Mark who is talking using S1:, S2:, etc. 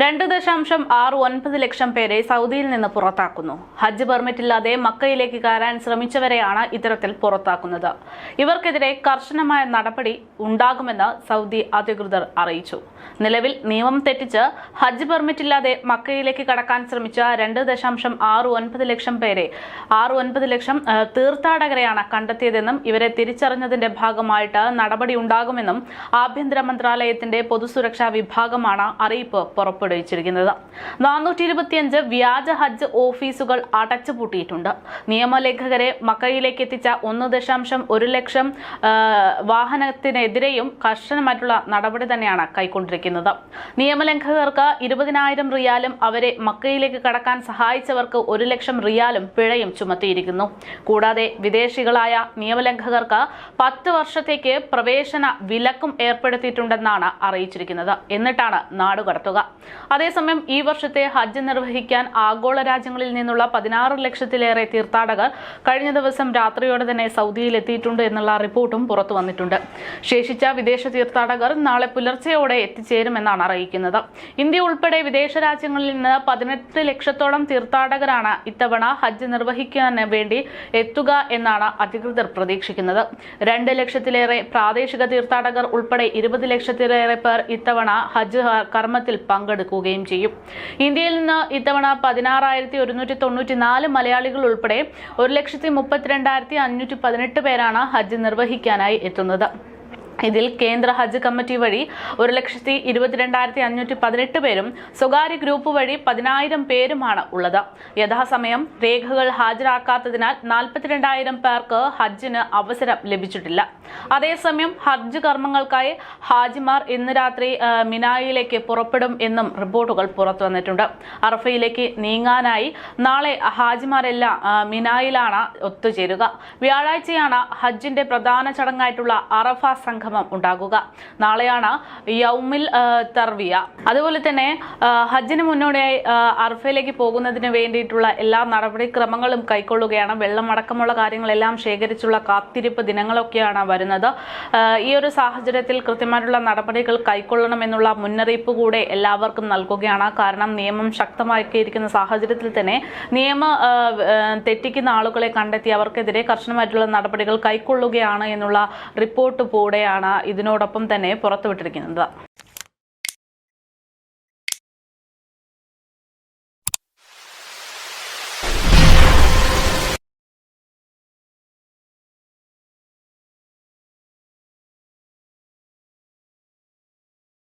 S1: രണ്ട് ദശാംശം ആറ് ഒൻപത് ലക്ഷം പേരെ സൗദിയിൽ നിന്ന് പുറത്താക്കുന്നു. ഹജ്ജ് പെർമിറ്റ് ഇല്ലാതെ മക്കയിലേക്ക് കയറാൻ ശ്രമിച്ചവരെയാണ് ഇത്തരത്തിൽ പുറത്താക്കുന്നത്. ഇവർക്കെതിരെ കർശനമായ നടപടി ഉണ്ടാകുമെന്ന് സൗദി അധികൃതർ അറിയിച്ചു. നിലവിൽ നിയമം തെറ്റിച്ച് ഹജ്ജ് പെർമിറ്റ് ഇല്ലാതെ മക്കയിലേക്ക് കടക്കാൻ ശ്രമിച്ച രണ്ട് ദശാംശം ആറ് ഒൻപത് ലക്ഷം പേരെ ആറ് ഒൻപത് ലക്ഷം തീർത്ഥാടകരെയാണ് കണ്ടെത്തിയതെന്നും ഇവരെ തിരിച്ചറിഞ്ഞതിന്റെ ഭാഗമായിട്ട് നടപടി ഉണ്ടാകുമെന്നും ആഭ്യന്തര മന്ത്രാലയത്തിന്റെ പൊതുസുരക്ഷാ വിഭാഗമാണ് അറിയിപ്പ് പുറപ്പെടുവിച്ചിരിക്കുന്നത് നാനൂറ്റി ഇരുപത്തിയഞ്ച് വ്യാജ ഹജ്ജ് ഓഫീസുകൾ അടച്ചുപൂട്ടിയിട്ടുണ്ട്. നിയമലേഖകരെ മക്കയിലേക്ക് എത്തിച്ച ഒന്ന് ദശാംശം ഒരു ലക്ഷം വാഹനത്തിനെതിരെയും കർശനമായിട്ടുള്ള നടപടി തന്നെയാണ് കൈക്കൊണ്ടിരിക്കുന്നത്. നിയമലംഘകർക്ക് ഇരുപതിനായിരം റിയാലും അവരെ മക്കയിലേക്ക് കടക്കാൻ സഹായിച്ചവർക്ക് ഒരു ലക്ഷം റിയാലും പിഴയും ചുമത്തിയിരിക്കുന്നു. കൂടാതെ വിദേശികളായ നിയമലംഘകർക്ക് പത്ത് വർഷത്തേക്ക് പ്രവേശന വിലക്കും ഏർപ്പെടുത്തിയിട്ടുണ്ടെന്നാണ് അറിയിച്ചിരിക്കുന്നത്. എന്നിട്ടാണ് നാടുകടത്തുക. അതേസമയം ഈ വർഷത്തെ ഹജ്ജ് നിർവഹിക്കാൻ ആഗോള രാജ്യങ്ങളിൽ നിന്നുള്ള പതിനാറ് ലക്ഷത്തിലേറെ തീർത്ഥാടകർ കഴിഞ്ഞ ദിവസം രാത്രിയോടെ തന്നെ സൗദിയിൽ എത്തിയിട്ടുണ്ട് എന്നുള്ള റിപ്പോർട്ടും പുറത്തു വന്നിട്ടുണ്ട്. ശേഷിച്ച വിദേശ തീർത്ഥാടകർ നാളെ പുലർച്ചെയോടെ എത്തിച്ചേരുമെന്നാണ് അറിയിക്കുന്നത്. ഇന്ത്യ ഉൾപ്പെടെ വിദേശ രാജ്യങ്ങളിൽ നിന്ന് പതിനെട്ട് ലക്ഷത്തോളം തീർത്ഥാടകരാണ് ഇത്തവണ ഹജ്ജ് നിർവഹിക്കാൻ വേണ്ടി എത്തുക എന്നാണ് അധികൃതർ പ്രതീക്ഷിക്കുന്നത്. രണ്ട് ലക്ഷത്തിലേറെ പ്രാദേശിക തീർത്ഥാടകർ ഉൾപ്പെടെ ഇരുപത് ലക്ഷത്തിലേറെ പേർ ഇത്തവണ ഹജ്ജ് കർമ്മത്തിൽ കർമ്മത്തിൽ പങ്കെടുക്കുകയും ചെയ്യും. ഇന്ത്യയിൽ നിന്ന് ഇത്തവണ പതിനാറായിരത്തി ഒരുന്നൂറ്റി തൊണ്ണൂറ്റി നാല് മലയാളികൾ ഉൾപ്പെടെ ഒരു ലക്ഷത്തി മുപ്പത്തിരണ്ടായിരത്തി അഞ്ഞൂറ്റി പതിനെട്ട് പേരാണ് ഹജ്ജ് നിർവഹിക്കാനായി എത്തുന്നത്. ഇതിൽ കേന്ദ്ര ഹജ്ജ് കമ്മിറ്റി വഴി ഒരു ലക്ഷത്തി ഇരുപത്തിരണ്ടായിരത്തി അഞ്ഞൂറ്റി പതിനെട്ട് പേരും സ്വകാര്യ ഗ്രൂപ്പ് വഴി പതിനായിരം പേരുമാണ് ഉള്ളത്. യഥാസമയം രേഖകൾ ഹാജരാക്കാത്തതിനാൽ നാൽപ്പത്തിരണ്ടായിരം പേർക്ക് ഹജ്ജിന് അവസരം ലഭിച്ചിട്ടില്ല. അതേസമയം ഹജ്ജ് കർമ്മങ്ങൾക്കായി ഹാജിമാർ ഇന്ന് രാത്രി മിനായിലേക്ക് പുറപ്പെടും എന്നും റിപ്പോർട്ടുകൾ പുറത്തു വന്നിട്ടുണ്ട്. അറഫയിലേക്ക് നീങ്ങാനായി നാളെ ഹാജിമാരെല്ലാം മിനായിലാണ് ഒത്തുചേരുക. വ്യാഴാഴ്ചയാണ് ഹജ്ജിന്റെ പ്രധാന ചടങ്ങായിട്ടുള്ള അറഫ സംഗമം ഉണ്ടാകുക. നാളെയാണ് യൗമിൽ തർവിയ. അതുപോലെ തന്നെ ഹജ്ജിന് മുന്നോടിയായി അർഫയിലേക്ക് പോകുന്നതിന് വേണ്ടിയിട്ടുള്ള എല്ലാ നടപടിക്രമങ്ങളും കൈക്കൊള്ളുകയാണ്. വെള്ളമടക്കമുള്ള കാര്യങ്ങളെല്ലാം ശേഖരിച്ചുള്ള കാത്തിരിപ്പ് ദിനങ്ങളൊക്കെയാണ് വരുന്നത്. ഈ ഒരു സാഹചര്യത്തിൽ കൃത്യമായിട്ടുള്ള നടപടികൾ കൈക്കൊള്ളണമെന്നുള്ള മുന്നറിയിപ്പ് കൂടെ എല്ലാവർക്കും നൽകുകയാണ്. കാരണം നിയമം ശക്തമാക്കിയിരിക്കുന്ന സാഹചര്യത്തിൽ തന്നെ നിയമ തെറ്റിക്കുന്ന ആളുകളെ കണ്ടെത്തി അവർക്കെതിരെ കർശനമായിട്ടുള്ള നടപടികൾ കൈക്കൊള്ളുകയാണ് എന്നുള്ള റിപ്പോർട്ട് കൂടെയാണ് ഇതിനോടൊപ്പം തന്നെ പുറത്തുവിട്ടിരിക്കുന്നത്.